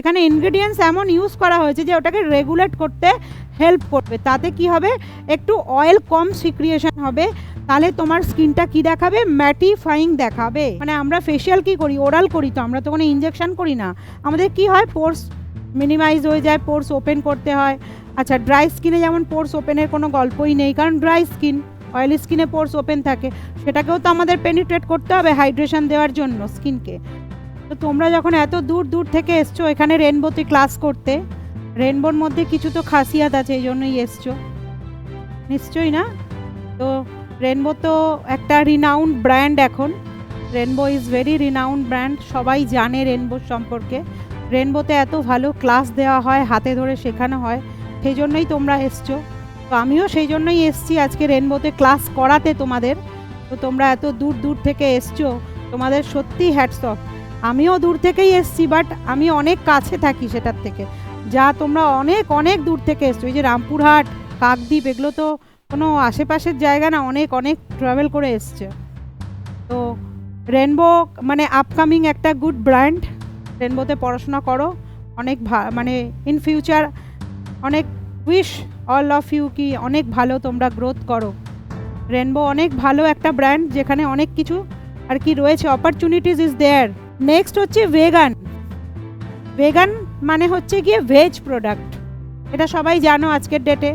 এখানে ইনগ্রিডিয়েন্টস এমন ইউজ করা হয়েছে যে ওটাকে রেগুলেট করতে হেল্প করবে। তাতে কি হবে? একটু অয়েল কম সিক্রিয়েশন হবে। তাহলে তোমার স্কিনটা কি দেখাবে? ম্যাটিফাইং দেখাবে। মানে আমরা ফেশিয়াল কি করি? ওরাল করি তো, আমরা তো কোনো ইনজেকশন করি না। আমাদের কি হয়? পোর্স মিনিমাইজ হয়ে যায় পোর্স ওপেন করতে হয়। আচ্ছা ড্রাই স্কিনে যেমন পোর্স ওপেনের কোনো গল্পই নেই, কারণ ড্রাই স্কিন অয়েলি স্কিনে পোর্স ওপেন থাকে। সেটাকেও তো আমাদের পেনিট্রেট করতে হবে হাইড্রেশন দেওয়ার জন্য স্কিনকে তো তোমরা যখন এত দূর দূর থেকে এসছো, এখানে রেনবোতে ক্লাস করতে, রেনবোর মধ্যে কিছু তো খাসিয়াত আছে, এই জন্যই এসছো। নিশ্চয়ই না? তো রেনবো তো একটা রিনাউন্ড ব্র্যান্ড এখন। Rainbow is very renowned brand সবাই জানে রেনবো সম্পর্কে। রেনবোতে এত ভালো ক্লাস দেওয়া হয়, হাতে ধরে শেখানো হয়, সেই জন্যই তোমরা এসছো। তো আমিও সেই জন্যই এসছি, আজকে রেনবোতে ক্লাস করাতে তোমাদের। তো তোমরা এত দূর দূর থেকে এসছো, তোমাদের সত্যি হ্যাটস অফ আমিও দূর থেকেই এসছি বাট আমি অনেক কাছে থাকি সেটার থেকে। যা তোমরা অনেক অনেক দূর থেকে এসছো, এই যে রামপুরহাট, কাকদ্বীপ, এগুলো তো কোনো আশেপাশের জায়গা না, অনেক অনেক ট্রাভেল করে এসছে। তো রেনবো মানে আপকামিং একটা গুড ব্র্যান্ড রেনবোতে পড়াশোনা করো, অনেক মানে ইন ফিউচার অনেক উইশ অল অফ ইউ কি অনেক ভালো তোমরা গ্রোথ করো। রেনবো অনেক ভালো একটা ব্র্যান্ড যেখানে অনেক কিছু আর কি রয়েছে অপরচুনিটিস ইজ দেয়ার নেক্সট হচ্ছে ভেগান ভেগান মানে হচ্ছে গিয়ে ভেজ প্রোডাক্ট এটা সবাই জানো আজকের ডেটে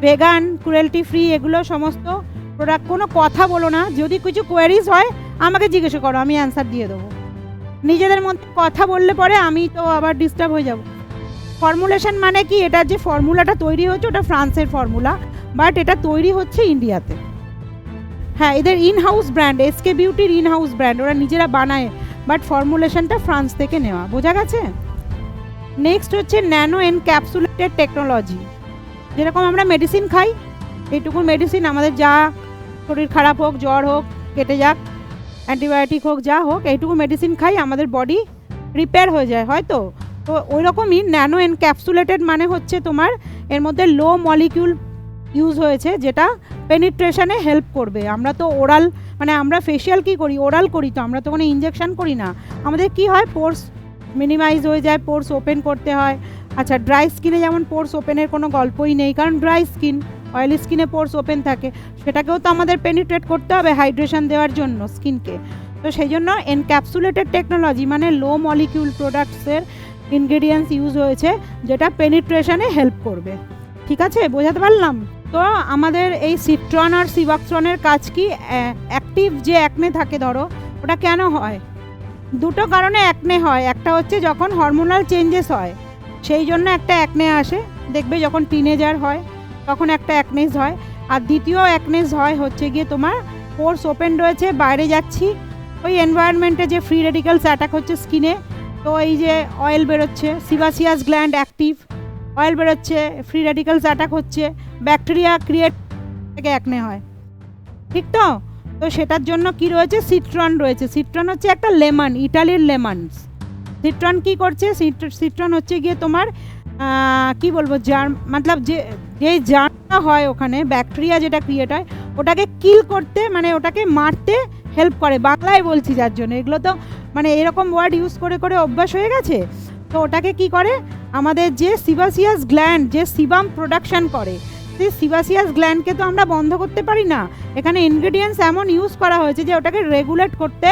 ভেগান ক্রুয়েলটি ফ্রি এগুলো সমস্ত প্রোডাক্ট কোনো কথা বলো না। যদি কিছু কোয়ারিজ হয়, আমাকে জিজ্ঞেস করো, আমি অ্যান্সার দিয়ে দেবো। নিজেদের মধ্যে কথা বললে পরে আমি তো আবার ডিস্টার্ব হয়ে যাব। ফর্মুলেশন মানে কি? এটার যে ফর্মুলাটা তৈরি হচ্ছে, ওটা ফ্রান্সের ফর্মুলা বাট এটা তৈরি হচ্ছে ইন্ডিয়াতে হ্যাঁ এদের ইন হাউস ব্র্যান্ড এসকে বিউটির ইন হাউস ব্র্যান্ড ওরা নিজেরা বানায়। বাট ফর্মুলেশনটা ফ্রান্স থেকে নেওয়া, বোঝা গেছে? নেক্সট হচ্ছে ন্যানো এনক্যাপসুলেটেড টেকনোলজি। যেরকম আমরা মেডিসিন খাই এইটুকু মেডিসিন আমাদের যা শরীর খারাপ হোক, জ্বর হোক, কেটে যাক, অ্যান্টিবায়োটিক হোক, যা হোক, এইটুকু মেডিসিন খাই, আমাদের বডি রিপেয়ার হয়ে যায়, হয়তো? তো ওই রকমই ন্যানো এনক্যাপসুলেটেড মানে হচ্ছে তোমার এর মধ্যে লো মলিকিউল ইউজ হয়েছে, যেটা পেনিট্রেশনে হেল্প করবে। আমরা তো ওরাল মানে আমরা ফেশিয়াল কি করি? ওরাল করি তো, আমরা তো কোনো ইনজেকশন করি না। আমাদের কি হয়? পোর্স মিনিমাইজ হয়ে যায় পোর্স ওপেন করতে হয়। আচ্ছা ড্রাই স্কিনে যেমন পোর্স ওপেনের কোনো গল্পই নেই, কারণ ড্রাই স্কিন অয়েলি স্কিনে পোর্স ওপেন থাকে। সেটাকেও তো আমাদের পেনিট্রেট করতে হবে হাইড্রেশন দেওয়ার জন্য স্কিনকে তো সেই জন্য এনক্যাপসুলেটেড টেকনোলজি মানে লো মলিকিউল প্রোডাক্টসের ইনগ্রেডিয়েন্টস ইউজ হয়েছে, যেটা পেনিট্রেশনে হেল্প করবে। ঠিক আছে? বোঝাতে পারলাম? তো আমাদের এই সিট্রন আর সিবাক্সনের কাজ কি? অ্যাক্টিভ যে অ্যাকনে থাকে ধরো, ওটা কেন হয়? দুটো কারণে অ্যাকনে হয়। একটা হচ্ছে যখন হরমোনাল চেঞ্জেস হয়, সেই জন্য একটা অ্যাকনে আসে। দেখবে যখন টিনেজার হয়, তখন একটা অ্যাকনেস হয়। আর দ্বিতীয় অ্যাকনেস হয় হচ্ছে গিয়ে তোমার পোর্স ওপেন রয়েছে, বাইরে যাচ্ছি। ওই এনভায়রনমেন্টে যে ফ্রি রেডিক্যালস অ্যাটাক হচ্ছে স্কিনে তো এই যে অয়েল বেরোচ্ছে। সিবাসিয়াস গ্ল্যান্ড অ্যাক্টিভ অয়েল বেরোচ্ছে ফ্রি রেডিক্যালস অ্যাটাক হচ্ছে ব্যাকটেরিয়া ক্রিয়েট থেকে অ্যাকনে হয়। ঠিক তো? তো সেটার জন্য কি রয়েছে? সিট্রন রয়েছে। সিট্রন হচ্ছে একটা লেমন ইটালির লেমনস সিট্রন কি করছে? সিট্রন হচ্ছে গিয়ে তোমার কি বলব জার্ম মতলব যে যে জার্মটা হয় ওখানে ব্যাকটেরিয়া যেটা ক্রিয়েট হয়, ওটাকে কিল করতে মানে ওটাকে মারতে হেল্প করে। বাংলায় বলছি যার জন্য। এগুলো তো মানে এরকম ওয়ার্ড ইউজ করে করে অভ্যাস হয়ে গেছে? তো ওটাকে কি করে? আমাদের যে সিবাসিয়াস গ্ল্যান্ড, যে সিবাম প্রোডাকশন করে, সেই সিবাসিয়াস গ্ল্যান্ডকে তো আমরা বন্ধ করতে পারি না। এখানে ইনগ্রিডিয়েন্টস এমন ইউজ করা হয়েছে যে ওটাকে রেগুলেট করতে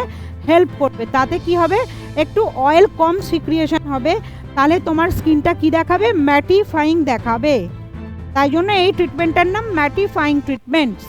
হেল্প করবে। তাতে কি হবে? একটু অয়েল কম সিক্রিয়েশন হবে। তাহলে তোমার স্কিনটা কি দেখাবে? ম্যাটিফাইং দেখাবে। তাই জন্য এই ট্রিটমেন্টটার নাম ম্যাটিফাইং ট্রিটমেন্টস